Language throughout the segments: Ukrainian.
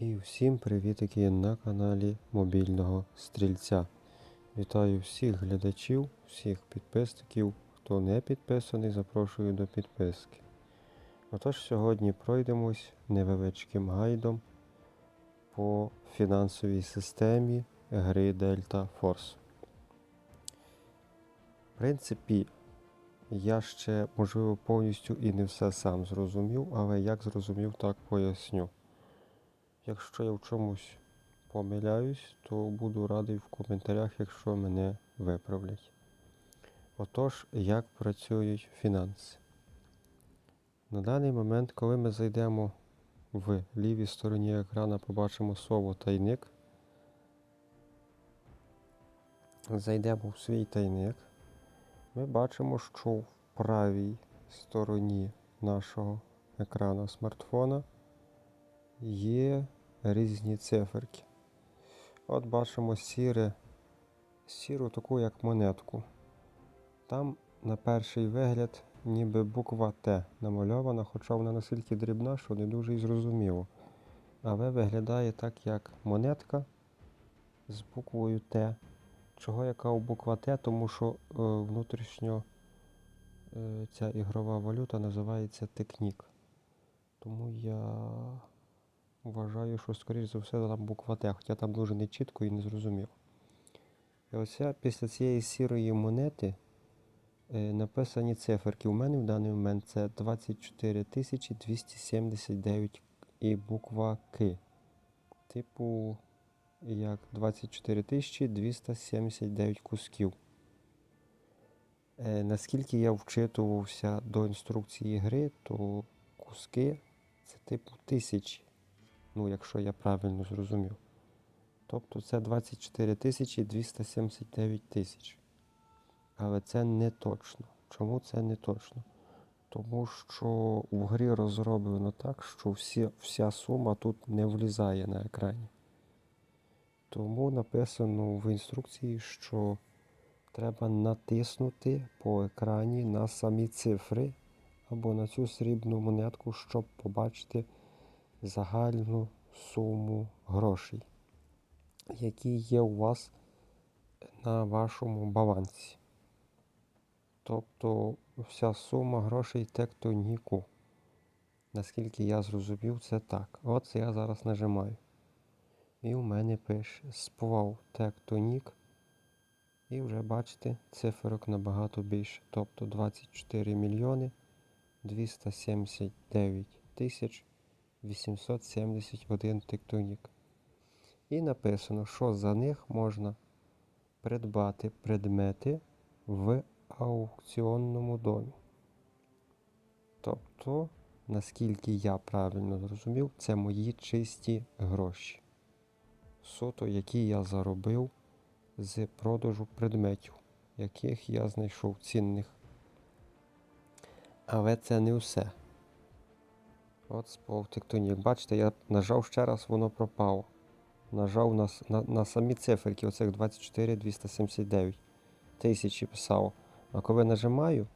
І всім привітики на каналі Мобільного Стрільця. Вітаю всіх глядачів, всіх підписників. Хто не підписаний, запрошую до підписки. Отож, сьогодні пройдемось невеличким гайдом по фінансовій системі гри Delta Force. В принципі, я ще, можливо, повністю і не все сам зрозумів, але як зрозумів, так поясню. Якщо я в чомусь помиляюсь, то буду радий в коментарях, якщо мене виправлять. Отож, як працюють фінанси? На даний момент, коли ми зайдемо в лівій стороні екрану, побачимо слово тайник. Зайдемо в свій тайник. Ми бачимо, що в правій стороні нашого екрану смартфона є різні циферки. От бачимо сіре, сіру таку як монетку. Там на перший вигляд ніби буква Т намальована, хоча вона настільки дрібна, що не дуже і зрозуміло. Але виглядає так, як монетка з буквою Т. Чого яка буква Т? Тому що е, внутрішньо е, ця ігрова валюта називається Текнік. Тому я вважаю, що, скоріш за все, там буква Т, хоча там дуже нечітко і не зрозуміло. І оця після цієї сірої монети е, написані циферки. У мене в даний момент це 24 279 і буква К. Типу, як 24 279 кусків. Е, наскільки я вчитувався до інструкції гри, то куски це типу тисячі. Ну, якщо я правильно зрозумів. Тобто це 24 тисячі 279 тисяч. Але це не точно. Чому це не точно? Тому що в грі розроблено так, що всі, вся сума тут не влізає на екрані. Тому написано в інструкції, що треба натиснути по екрані на самі цифри або на цю срібну монетку, щоб побачити загальну суму грошей, які є у вас на вашому балансі. Тобто вся сума грошей тектоніку. Наскільки я зрозумів, це так. От я зараз нажимаю. І у мене пише сплав тектонік. І вже бачите, циферок набагато більше. Тобто 24 мільйони 279 тисяч 871 тектонік. І написано, що за них можна придбати предмети в аукціонному домі. Тобто, наскільки я правильно зрозумів, це мої чисті гроші. Суто, які я заробив з продажу предметів, яких я знайшов цінних. Але це не все. От сплав тектонік. Бачите, я нажав ще раз, воно пропало. Нажав на, на, на самі циферки, оцих 24 279 тисячі писало. А коли нажимаю,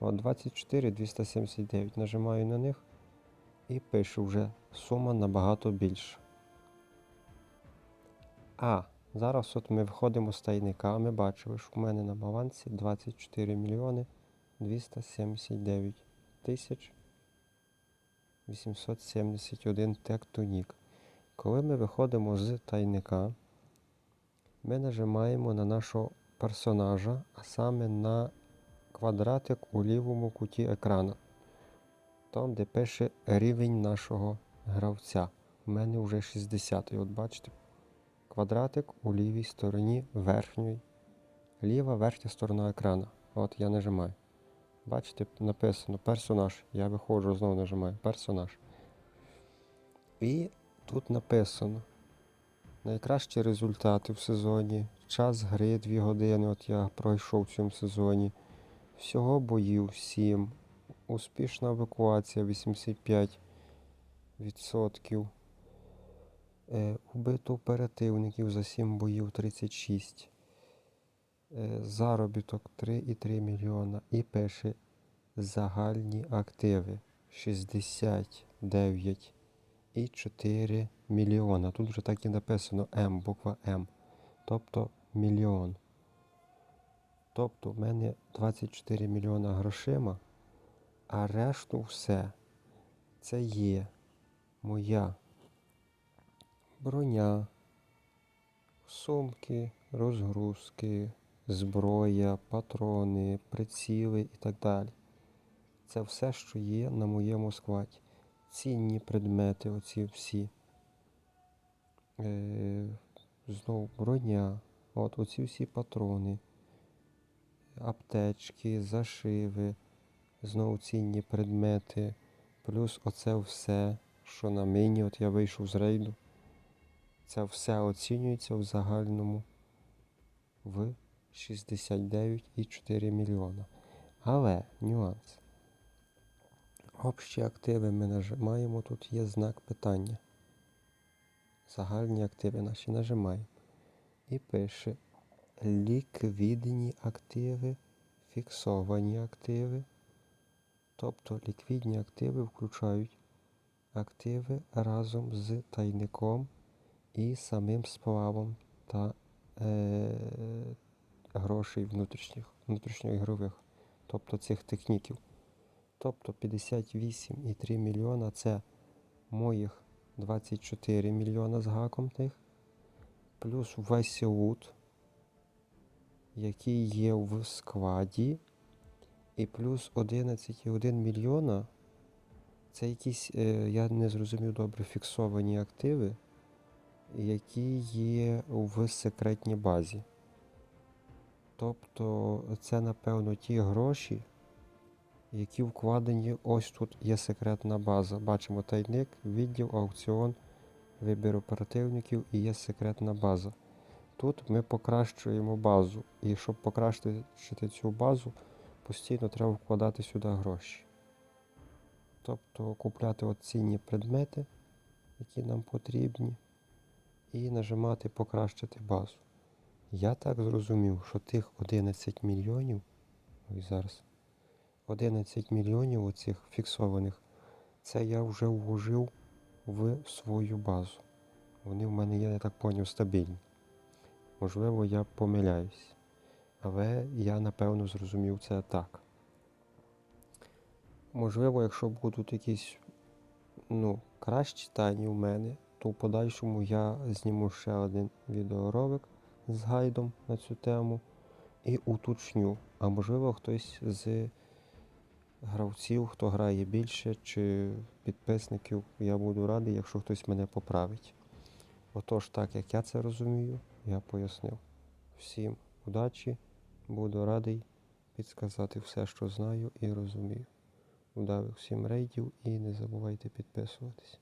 от 24 279, нажимаю на них і пишу вже сума набагато більша. А, зараз от ми виходимо з тайника, ми бачили, що в мене на балансі 24 мільйони 279 тисяч 871 тектонік. Коли ми виходимо з тайника, ми нажимаємо на нашого персонажа, а саме на квадратик у лівому куті екрану. Там, де пише рівень нашого гравця. У мене вже 60 От бачите, квадратик у лівій стороні верхньої. Ліва верхня сторона екрану. От я нажимаю. Бачите, написано персонаж. Я виходжу, знову нажимаю персонаж. І тут написано найкращі результати в сезоні. Час гри 2 години. От я пройшов в цьому сезоні. Всього боїв 7. Успішна евакуація 85%. Е, убито оперативників за 7 боїв 36. Е, заробіток 3,3 мільйона. І пише загальні активи 69 і 4 мільйона. Тут вже так і написано М, буква М. Тобто мільйон. Тобто в мене 24 мільйона грошима, а решту все це є моя броня, сумки, розгрузки, зброя, патрони, приціли і так далі. Це все, що є на моєму складі. Цінні предмети, оці всі. Е, знову броня, от оці всі патрони, аптечки, зашиви, знову цінні предмети, плюс оце все, що на мені, от я вийшов з рейду. Це все оцінюється в загальному в 69,4 мільйона. Але нюанс. Общі активи ми нажимаємо, тут є знак питання. Загальні активи наші нажимаємо. І пише ліквідні активи, фіксовані активи. Тобто ліквідні активи включають активи разом з тайником і самим сплавом та е, грошей внутрішніх, внутрішньоігрових, тобто цих техніків. Тобто 58,3 мільйона це моїх 24 мільйона з гаком тих, плюс весь лут, який є в складі, і плюс 11,1 мільйона. Це якісь, е, я не зрозумів добре, фіксовані активи, які є в секретній базі. Тобто це, напевно, ті гроші, які вкладені. Ось тут є секретна база. Бачимо тайник, відділ, аукціон, вибір оперативників і є секретна база. Тут ми покращуємо базу. І щоб покращити цю базу, постійно треба вкладати сюди гроші. Тобто купляти от цінні предмети, які нам потрібні, і нажимати покращити базу. Я так зрозумів, що тих 11 мільйонів, ой зараз, 11 мільйонів оцих фіксованих, це я вже вложив в свою базу. Вони в мене я так поняв, стабільні. Можливо, я помиляюсь. Але я напевно зрозумів це так. Можливо, якщо будуть якісь ну, кращі тайні у мене, то в подальшому я зніму ще один відеоролик з гайдом на цю тему і уточню. А можливо, хтось з гравців, хто грає більше, чи підписників, я буду радий, якщо хтось мене поправить. Отож, так як я це розумію, я пояснив. Всім удачі, буду радий підсказати все, що знаю і розумію. Удавих всім рейдів і не забувайте підписуватись.